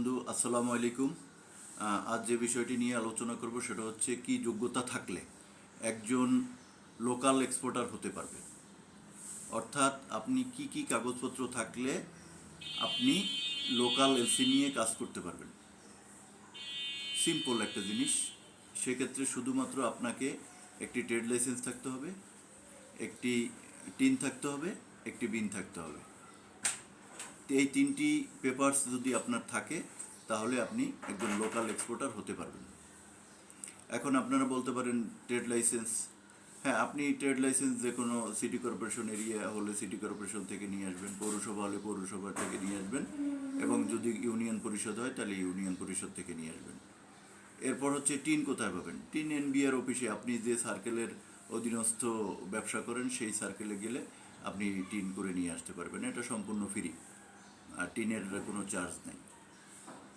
বন্ধু, আসসালামু আলাইকুম। আজ যে বিষয়টি নিয়ে আলোচনা করব সেটা হচ্ছে কি যোগ্যতা থাকলে একজন লোকাল এক্সপোর্টার হতে পারবে। অর্থাৎ আপনি কি কি কাগজপত্র থাকলে আপনি লোকাল এলসি নিয়ে কাজ করতে পারবেন। সিম্পল একটা জিনিস। সেক্ষেত্রে শুধুমাত্র আপনাকে একটি ট্রেড লাইসেন্স থাকতে হবে, একটি টিন থাকতে হবে, একটি বিন থাকতে হবে। এই তিনটি পেপারস যদি আপনার থাকে, তাহলে আপনি একজন লোকাল এক্সপোর্টার হতে পারবেন। এখন আপনারা বলতে পারেন ট্রেড লাইসেন্স হ্যাঁ আপনি ট্রেড লাইসেন্স যে কোনো সিটি কর্পোরেশন এরিয়া হলে সিটি কর্পোরেশন থেকে নিয়ে আসবেন, পৌরসভা হলে পৌরসভা থেকে নিয়ে আসবেন এবং যদি ইউনিয়ন পরিষদ হয়, তাহলে ইউনিয়ন পরিষদ থেকে নিয়ে আসবেন। এরপর হচ্ছে টিন কোথায় পাবেন? টিন এনবিআর অফিসে আপনি যে সার্কেলের অধীনস্থ ব্যবসা করেন, সেই সার্কেলে গেলে আপনি টিন করে নিয়ে আসতে পারবেন। এটা সম্পূর্ণ ফ্রি আর টিনের কোনো চার্জ নেই।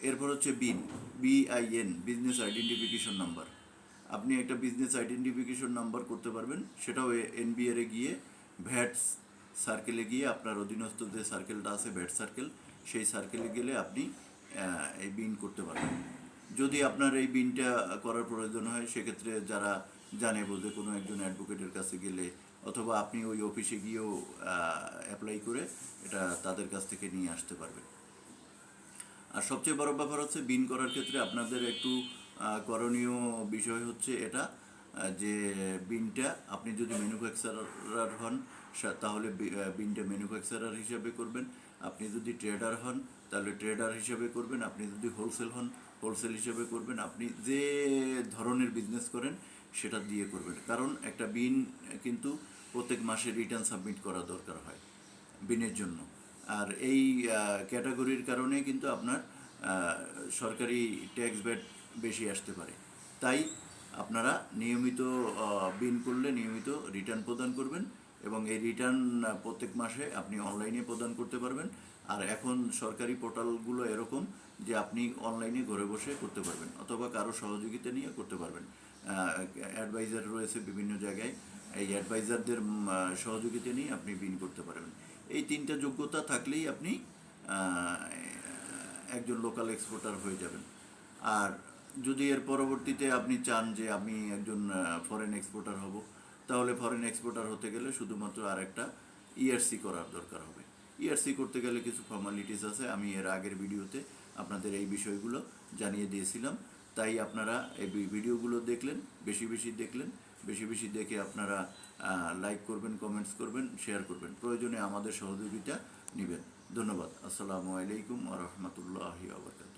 এরপর হচ্ছে BIN B I N business identification number আপনি একটা বিজনেস আইডেন্টিফিকেশন নাম্বার করতে পারবেন, সেটাও এনবিআর এ গিয়ে ভ্যাট সার্কেলে গিয়ে আপনার অধীনস্থ যে সার্কেলটা আছে, ভ্যাট সার্কেল সেই সার্কেলে গেলে আপনি এই বিন করতে পারবেন। যদি আপনার এই বিনটা করার প্রয়োজন হয়, সেক্ষেত্রে যারা জানে বোঝে, কোনো একজন অ্যাডভোকেটের কাছে গেলে অথবা আপনি ওই অফিসে গিয়েও অ্যাপ্লাই করে এটা তাদের কাছ থেকে নিয়ে আসতে পারবেন। আর সবচেয়ে বড় ব্যাপার হচ্ছে বিন করার ক্ষেত্রে আপনাদের একটু করণীয় বিষয় হচ্ছে এটা যে বিনটা, আপনি যদি ম্যানুফ্যাকচারার হন তাহলে বিনটা ম্যানুফ্যাকচারার হিসাবে করবেন। আপনি যদি ট্রেডার হন, তাহলে ট্রেডার হিসাবে করবেন। আপনি যদি হোলসেল হন হোলসেল হিসাবে করবেন। আপনি যে ধরনের বিজনেস করেন, সেটা দিয়ে করবেন। কারণ একটা বিন কিন্তু প্রত্যেক মাসে রিটার্ন সাবমিট করা দরকার হয়, বিনের জন্য। আর এই ক্যাটাগরির কারণে কিন্তু আপনার সরকারি ট্যাক্স ব্যাট বেশি আসতে পারে। তাই আপনারা নিয়মিত বিন করলে নিয়মিত রিটার্ন প্রদান করবেন এবং এই রিটার্ন প্রত্যেক মাসে আপনি অনলাইনে প্রদান করতে পারবেন। আর এখন সরকারি পোর্টালগুলো এরকম যে আপনি অনলাইনে ঘরে বসে করতে পারবেন অথবা কারও সহযোগিতা নিয়ে করতে পারবেন। অ্যাডভাইজার রয়েছে বিভিন্ন জায়গায়। এই অ্যাডভাইজারদের সহযোগিতা নিয়ে আপনি বিন করতে পারবেন। এই তিনটা যোগ্যতা থাকলেই আপনি একজন লোকাল এক্সপোর্টার হয়ে যাবেন। আর যদি এর পরবর্তীতে আপনি চান যে আমি একজন ফরেন এক্সপোর্টার হব, তাহলে ফরেন এক্সপোর্টার হতে গেলে শুধুমাত্র আর একটা ইআরসি করার দরকার হবে। ইআরসি করতে গেলে কিছু ফর্মালিটিস আছে, আমি এর আগের ভিডিওতে আপনাদের এই বিষয়গুলো জানিয়ে দিয়েছিলাম। তাই আপনারা এই ভিডিওগুলো দেখলেন, বেশি বেশি দেখলেন, বেশি বেশি দেখে আপনারা লাইক করবেন কমেন্টস করবেন শেয়ার করবেন। প্রয়োজনে আমাদের সহযোগিতা নেবেন। ধন্যবাদ। আসসালামু আলাইকুম আ রহমতুল্লাহি আবরকাত